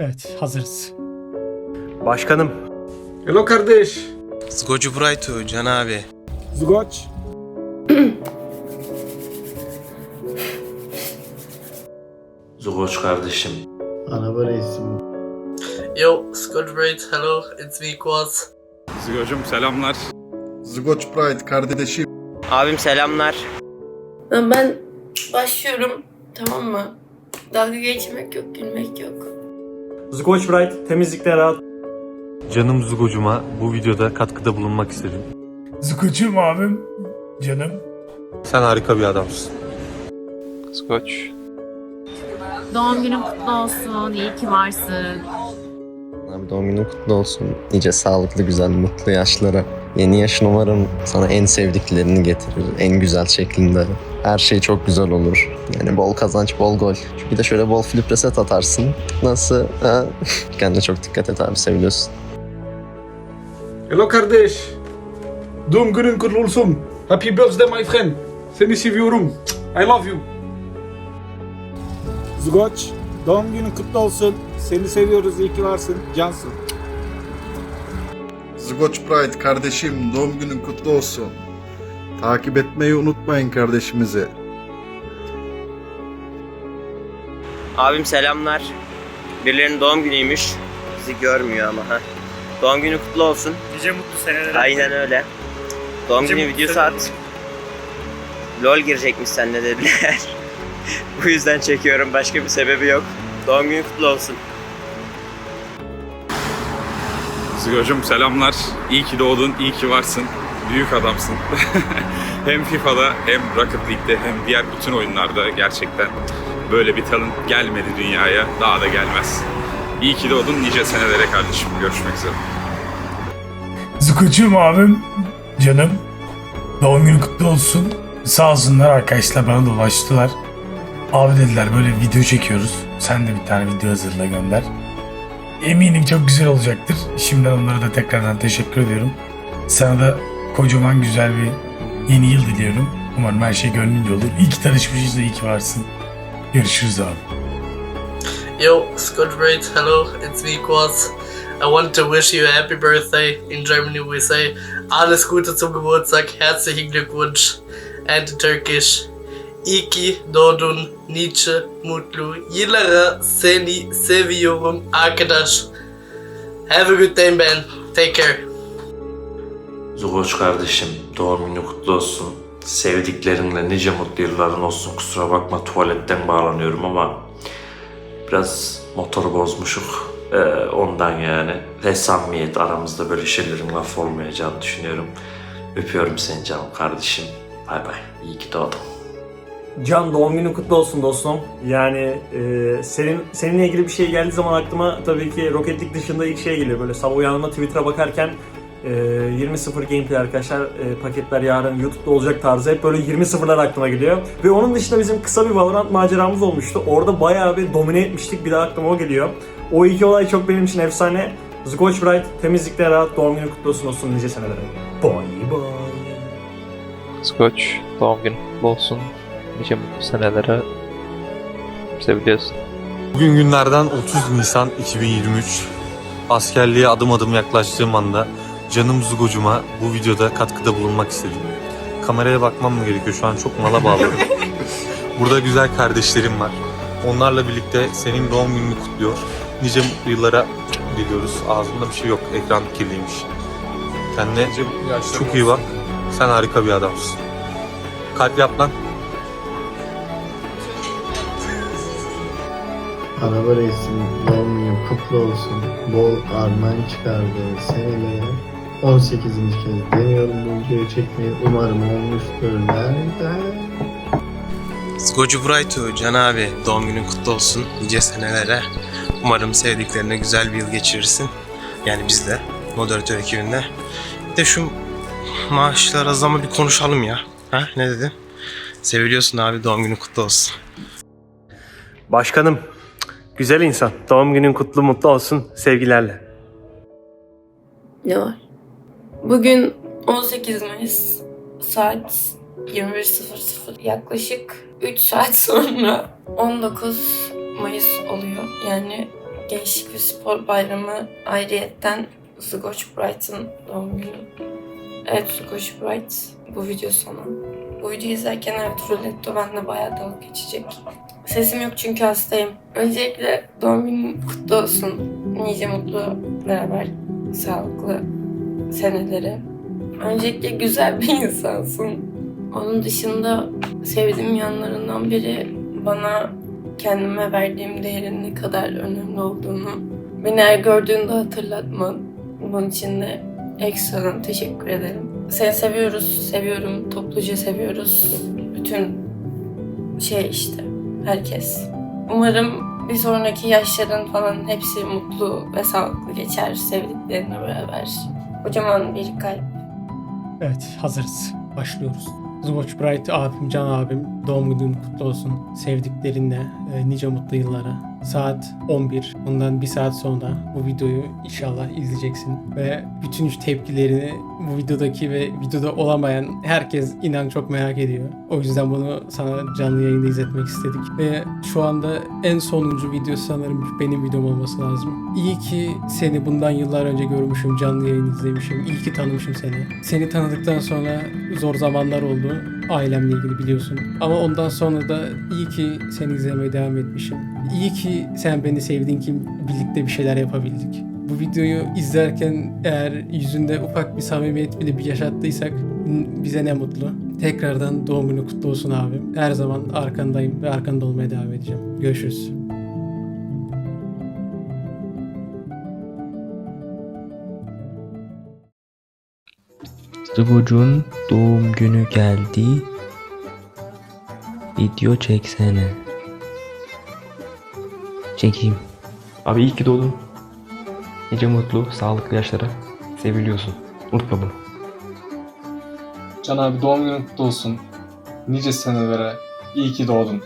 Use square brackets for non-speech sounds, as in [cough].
Evet hazırız. Başkanım. Hello kardeş. Zgocu Brighto Can abi. Zgoç. Zugoç kardeşim. Araba reisim. Yo, Scotch Braid, hello, it's me, Quaz. Zigocum selamlar. Zgoç Pride kardeşim. Abim selamlar. Ben başlıyorum tamam mı? Dalga geçmek yok, gülmek yok. Scotch Bright temizlikte rahat. Canım Zugocuma bu videoda katkıda bulunmak istedim. Zıkıcım abim. Canım. Sen harika bir adamsın. Skoç. Doğum günün kutlu olsun. İyi ki varsın. Abi doğum günün kutlu olsun. Nice sağlıklı, güzel, mutlu yaşlara. Yeni yaşın umarım sana en sevdiklerini getirir. En güzel şeklinde. Her şey çok güzel olur. Yani bol kazanç, bol gol. Bir de şöyle bol flip reset atarsın. Nasıl? Ha? [laughs] Kendine çok dikkat et abi, seviyorsun. Hello kardeş. Doğum günün kutlu olsun. Happy birthday my friend. Seni seviyorum. I love you. Zgoç doğum günün kutlu olsun. Seni seviyoruz. iyi ki varsın. Cansın. Zgoç Pride kardeşim doğum günün kutlu olsun. Takip etmeyi unutmayın kardeşimizi. Abim selamlar. Birilerinin doğum günüymüş. Bizi görmüyor ama ha. Doğum günü kutlu olsun. Nice mutlu seneler. Aynen öyle. Doğum Nice günü mutlu videosu seneler. at. LOL girecekmiş sen ne dediler. [laughs] Bu yüzden çekiyorum. Başka bir sebebi yok. Doğum günü kutlu olsun. Zigocum selamlar. İyi ki doğdun, iyi ki varsın. Büyük adamsın. [laughs] hem FIFA'da hem Rocket League'de hem diğer bütün oyunlarda gerçekten böyle bir talent gelmedi dünyaya. Daha da gelmez. İyi ki doğdun nice senelere kardeşim. Görüşmek üzere. Zıkıcım abim. Canım. Doğum günün kutlu olsun. Sağ olsunlar arkadaşlar bana da ulaştılar. Abi dediler böyle video çekiyoruz. Sen de bir tane video hazırla gönder. Eminim çok güzel olacaktır. Şimdiden onlara da tekrardan teşekkür ediyorum. Sana da kocaman güzel bir yeni yıl diliyorum. Umarım her şey gönlünce olur. İyi ki tanışmışız da iyi ki varsın. Görüşürüz abi. Yo, Scotch Braid, hello, it's me, Quaz. I want to wish you a happy birthday. In Germany we say alles Gute zum Geburtstag, herzlichen Glückwunsch. And in Turkish, İki doğdun nice mutlu yıllara seni seviyorum arkadaş. Have a good day man. Take care. Zugoç kardeşim doğum günü kutlu olsun. Sevdiklerinle nice mutlu yılların olsun. Kusura bakma tuvaletten bağlanıyorum ama biraz motoru bozmuşuk. Ee, ondan yani. Ve samimiyet aramızda böyle şeylerin laf olmayacağını düşünüyorum. Öpüyorum seni canım kardeşim. Bay bay. İyi ki doğdun. Can doğum günün kutlu olsun dostum. Yani e, senin seninle ilgili bir şey geldiği zaman aklıma tabii ki Rocket League dışında ilk şey geliyor. Böyle sabah uyanma Twitter'a bakarken e, 20.0 gameplay arkadaşlar e, paketler yarın YouTube'da olacak tarzı hep böyle 20.0'lar aklıma geliyor. Ve onun dışında bizim kısa bir Valorant maceramız olmuştu. Orada bayağı bir domine etmiştik. Bir daha aklıma o geliyor. O iki olay çok benim için efsane. Scotch Bright temizlikte rahat doğum günü kutlu olsun olsun nice senelere. Bye bye. Skoç doğum günün kutlu olsun. Nice mutlu senelere seviliyorsun. Bugün günlerden 30 Nisan 2023. Askerliğe adım adım yaklaştığım anda canım Zugocuma bu videoda katkıda bulunmak istedim. Kameraya bakmam mı gerekiyor? Şu an çok mala bağladım. [laughs] Burada güzel kardeşlerim var. Onlarla birlikte senin doğum gününü kutluyor. Nice mutlu yıllara diliyoruz. Ağzımda bir şey yok. Ekran kirliymiş. Kendine çok iyi bak. Sen harika bir adamsın. Kalp yap lan. Araba reisim doğum günün kutlu olsun. Bol armağan çıkardı seneleri. 18. kez deniyorum bu videoyu çekmeyi. Umarım olmuştur. Nerede? Zgocu Brighto Can abi doğum günün kutlu olsun. Nice senelere. Umarım sevdiklerine güzel bir yıl geçirirsin. Yani biz de moderatör ekibinde. Bir de şu maaşlara zamı bir konuşalım ya. Ha ne dedin? Seviliyorsun abi doğum günün kutlu olsun. Başkanım, güzel insan. Doğum günün kutlu mutlu olsun. Sevgilerle. Ne var? Bugün 18 Mayıs saat 21.00 yaklaşık 3 saat sonra 19 Mayıs oluyor. Yani Gençlik ve Spor Bayramı ayrıyetten Zgoç Bright'ın doğum günü. Evet Zgoç Bright bu video sonu. Bu videoyu izlerken evet Ruletto bende bayağı dalga geçecek. Sesim yok çünkü hastayım. Öncelikle doğum günün kutlu olsun. Nice mutlu, beraber sağlıklı seneleri. Öncelikle güzel bir insansın. Onun dışında sevdiğim yanlarından biri bana kendime verdiğim değerin ne kadar önemli olduğunu beni her gördüğünde hatırlatman. Bunun için de ekstradan teşekkür ederim. Seni seviyoruz, seviyorum, topluca seviyoruz. Bütün şey işte, herkes. Umarım bir sonraki yaşların falan hepsi mutlu ve sağlıklı geçer sevdiklerinle beraber. Kocaman bir kalp. Evet hazırız. Başlıyoruz. Zgoç Bright abim, Can abim doğum günün kutlu olsun. Sevdiklerinle e, nice mutlu yıllara. Saat 11. Bundan bir saat sonra bu videoyu inşallah izleyeceksin. Ve bütün tepkilerini bu videodaki ve videoda olamayan herkes inan çok merak ediyor. O yüzden bunu sana canlı yayında izletmek istedik. Ve şu anda en sonuncu video sanırım benim videom olması lazım. İyi ki seni bundan yıllar önce görmüşüm, canlı yayın izlemişim. İyi ki tanımışım seni. Seni tanıdıktan sonra zor zamanlar oldu. Ailemle ilgili biliyorsun. Ama ondan sonra da iyi ki seni izlemeye devam etmişim. İyi ki sen beni sevdin ki birlikte bir şeyler yapabildik. Bu videoyu izlerken eğer yüzünde ufak bir samimiyet bile bir yaşattıysak bize ne mutlu. Tekrardan doğum günü kutlu olsun abim. Her zaman arkandayım ve arkanda olmaya devam edeceğim. Görüşürüz. Zıvucun doğum günü geldi. Video çeksene. Çekeyim. Abi iyi ki doğdun. Nice mutlu, sağlıklı yaşlara. Seviliyorsun. Unutma bunu. Can abi doğum günün kutlu olsun. Nice senelere. İyi ki doğdun.